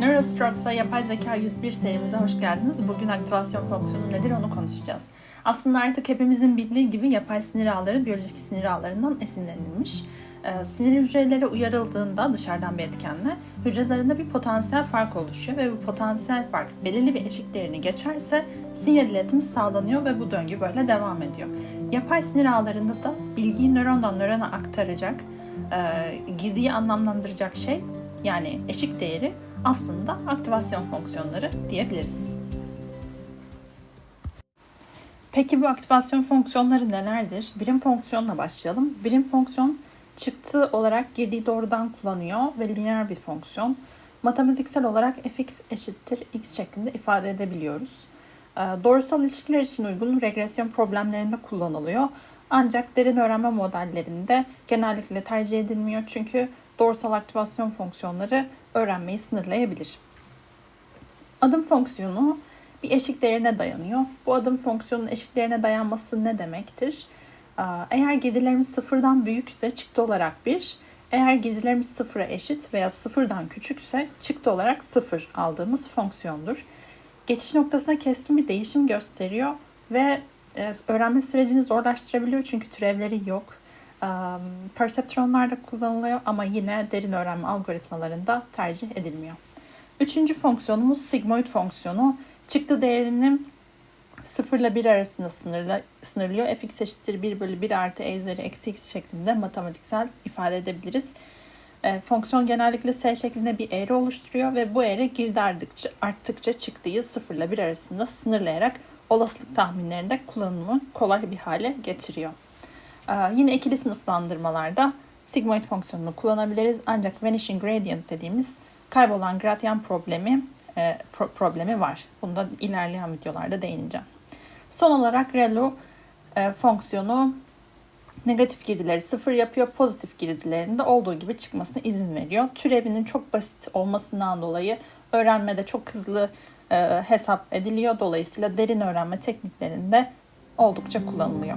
Neurostructs'a yapay zeka 101 serimize hoş geldiniz. Bugün aktivasyon fonksiyonu nedir onu konuşacağız. Aslında artık hepimizin bildiği gibi yapay sinir ağları biyolojik sinir ağlarından esinlenilmiş. Ee, sinir hücreleri uyarıldığında dışarıdan bir etkenle hücre zarında bir potansiyel fark oluşuyor ve bu potansiyel fark belirli bir eşik değerini geçerse sinyal iletimi sağlanıyor ve bu döngü böyle devam ediyor. Yapay sinir ağlarında da bilgiyi nörondan nörona aktaracak, e, girdiği anlamlandıracak şey yani eşik değeri aslında aktivasyon fonksiyonları diyebiliriz. Peki bu aktivasyon fonksiyonları nelerdir? Birim fonksiyonla başlayalım. Birim fonksiyon çıktı olarak girdiği doğrudan kullanıyor ve lineer bir fonksiyon. Matematiksel olarak fx eşittir x şeklinde ifade edebiliyoruz. Ee, Doğrusal ilişkiler için uygun regresyon problemlerinde kullanılıyor. Ancak derin öğrenme modellerinde genellikle tercih edilmiyor çünkü doğrusal aktivasyon fonksiyonları öğrenmeyi sınırlayabilir. Adım fonksiyonu bir eşik değerine dayanıyor. Bu adım fonksiyonun eşik değerine dayanması ne demektir? Eğer girdilerimiz sıfırdan büyükse çıktı olarak 1, eğer girdilerimiz sıfıra eşit veya sıfırdan küçükse çıktı olarak 0 aldığımız fonksiyondur. Geçiş noktasına keskin bir değişim gösteriyor ve e, öğrenme sürecini zorlaştırabiliyor çünkü türevleri yok. Um, Perseptronlar da kullanılıyor ama yine derin öğrenme algoritmalarında tercih edilmiyor. Üçüncü fonksiyonumuz sigmoid fonksiyonu. Çıktı değerini 0 ile 1 arasında sınırla, sınırlıyor. fx eşittir 1 bölü 1 artı e üzeri eksi x şeklinde matematiksel ifade edebiliriz. E, fonksiyon genellikle s şeklinde bir eğri oluşturuyor ve bu eğri girdi arttıkça, çıktığı 0 ile 1 arasında sınırlayarak olasılık tahminlerinde kullanımı kolay bir hale getiriyor. Ee, yine ikili sınıflandırmalarda sigmoid fonksiyonunu kullanabiliriz. Ancak vanishing gradient dediğimiz kaybolan gradyan problemi e, pro- problemi var. Bunu da ilerleyen videolarda değineceğim. Son olarak ReLU e, fonksiyonu negatif girdileri sıfır yapıyor. Pozitif girdilerinde olduğu gibi çıkmasına izin veriyor. Türevinin çok basit olmasından dolayı öğrenmede çok hızlı e, hesap ediliyor. Dolayısıyla derin öğrenme tekniklerinde oldukça kullanılıyor.